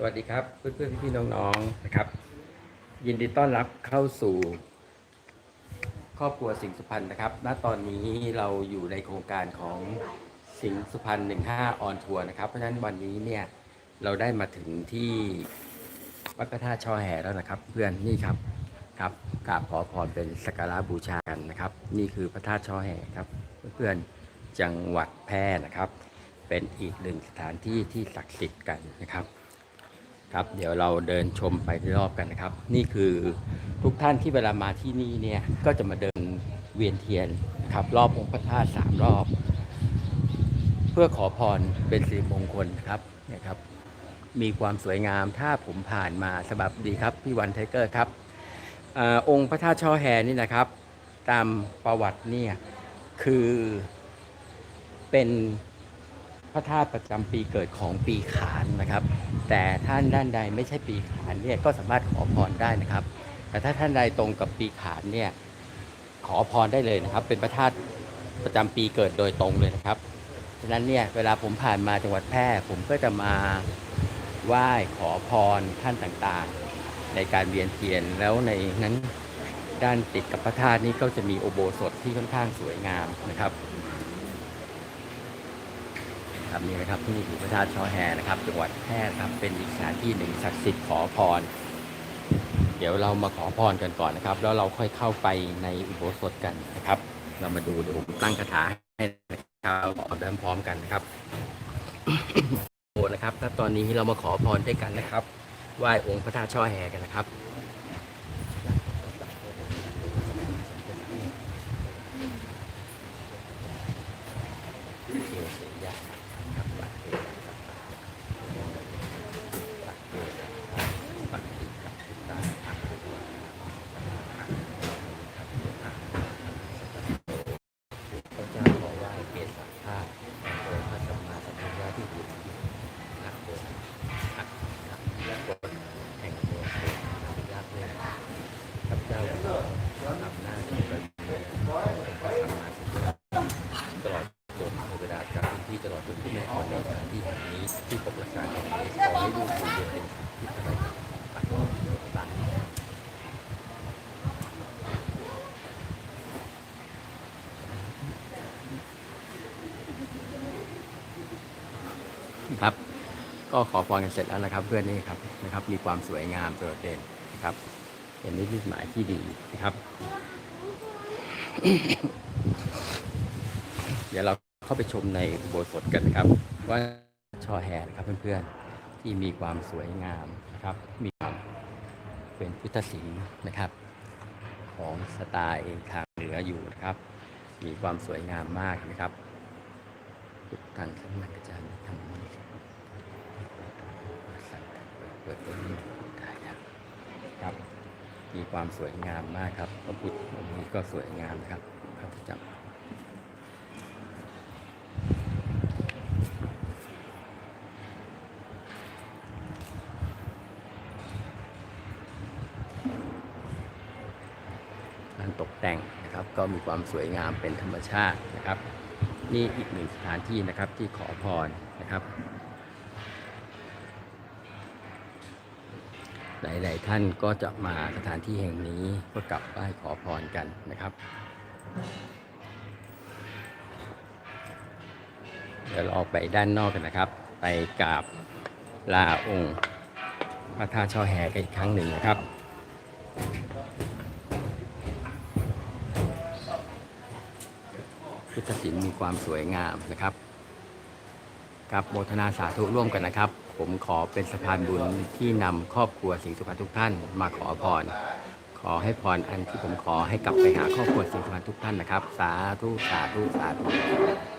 สวัสดีครับ เพื่อนๆพี่ๆน้องๆนะครับ ยินดีต้อนรับเข้าสู่ ครอบครัวสิงห์สุพรรณนะครับ ณตอนนี้เราอยู่ในโครงการของสิงห์สุพรรณ15ออนทัวร์นะครับเพราะฉะนั้นวันนี้เนี่ยเราได้มาถึงที่วัดพระธาตุช่อแห่แล้วนะครับ เพื่อนนี่ครับครับกราบขอพรเป็นสักการะบูชากันนะครับ นี่คือพระธาตุช่อแห่ครับ เพื่อนๆจังหวัดแพร่นะครับ เป็นอีกหนึ่งสถานที่ที่ศักดิ์สิทธิ์กันนะครับ ครับเดี๋ยวเราเดินชมไปรอบกันนะครับ นี่คือทุกท่านที่เวลามาที่นี่เนี่ยก็จะมาเดินเวียนเทียนครับรอบองค์พระธาตุสามรอบ เพื่อขอพรเป็นสิริมงคลครับเนี่ยครับ มีความสวยงามถ้าผมผ่านมาสบับดีครับพี่วันไทเกอร์ครับอองค์พระธาตุช่อแฮนี่นะครับ ตามประวัติเนี่ยคือเป็น พระธาตุประจำปีเกิดของปีขานนะครับ แต่ท่านด้านใดไม่ใช่ปีขานเนี่ยก็สามารถขอพรได้นะครับ แต่ถ้าท่านใดตรงกับปีขานเนี่ยขอพรได้เลยนะครับ เป็นพระธาตุประจำปีเกิดโดยตรงเลยนะครับฉะนั้นเนี่ยเวลาผมผ่านมาจังหวัดแพร่ผมก็จะมาไหว้ขอพรท่านต่างๆ ในการเวียนเทียนแล้วในนั้นด้านติดกับพระธาตุนี้ก็จะมีโอโบสถที่ค่อนข้างสวยงามนะครับ ครับนี่นะครับที่นี่คือพระธาตุช่อแฮนะครับจังหวัดแพร่ครับเป็นอีกสถานที่หนึ่งศักดิ์สิทธิ์ขอพร เดี๋ยวเรามาขอพรกันก่อนนะครับ แล้วเราค่อยเข้าไปในอุโบสถกันนะครับ เรามาดูเดี๋ยวผมตั้งคาถาให้นะครับขอเดินพร้อมกันนะครับโอ้นะครับถ้าตอนนี้เรามาขอพรด้วยกันนะครับไหว้องค์พระธาตุช่อแฮกันนะครับพระเจ้าขอไหว้เกศสัพพาโดยพระสัมมาสัมพุทธเจ้าที่อยู่ในที่นักโบสถ์นักนักและกฎแห่งเมืองโบสถ์ยากเลยพระเจ้าขออำนาจที่ประเสริฐของพระสัมมาสัมพุทธเจ้าตลอดจนเทวดาจากพื้นที่ตลอดจนที่แม่อ่อนในสถานที่แห่งนี้ ที่ปกรักษาแห่งนี้ขอให้ลูกอยู่เย็นเป็นที่สบายครับ ก็ขอพรกันเสร็จแล้วนะครับ เพื่อนนี่ครับนะครับ มีความสวยงามโดดเด่นนะครับเป็นนิมิตหมายที่ดีนะครับ เดี๋ยวเราเข้าไปชมในอุโบสถกันนะครับว่า ช่อแฮนะครับเพื่อนๆที่มีความสวยงามนะครับ มีความเป็นพุทธศิลป์นะครับ ของสไตล์ทางเหนืออยู่นะครับ มีความสวยงามมากนะครับทุกท่านทั้งมันก็จะมีธรรมะเปิดเป็นได้ครับ มีความสวยงามมากครับพระพุทธองค์นี้ก็สวยงามนะครับพระพุทธเจ้าการ ตกแต่งนะครับ ก็มีความสวยงามเป็นธรรมชาตินะครับ นี่อีกหนึ่งสถานที่นะครับที่ขอพรนะครับ หลาย ๆ ท่านก็จะมาสถานที่แห่งนี้เพื่อกลับไหว้ขอพรกันนะครับเดี๋ยวเราออกไปด้านนอกกันนะครับ ไปกราบลาองค์พระธาตุช่อแฮกันอีกครั้งหนึ่งนะครับ พุทธศิลป์มีความสวยงามนะครับกับโมทนาสาธุร่วมกันนะครับ ผมขอเป็นสะพานบุญที่นำครอบครัวสิงสุพรรณทุกท่าน มาขอพร ขอให้พรอันที่ผมขอให้กลับไปหาครอบครัวสิงสุพรรณทุกท่านนะครับ สาธุสาธุสาธุ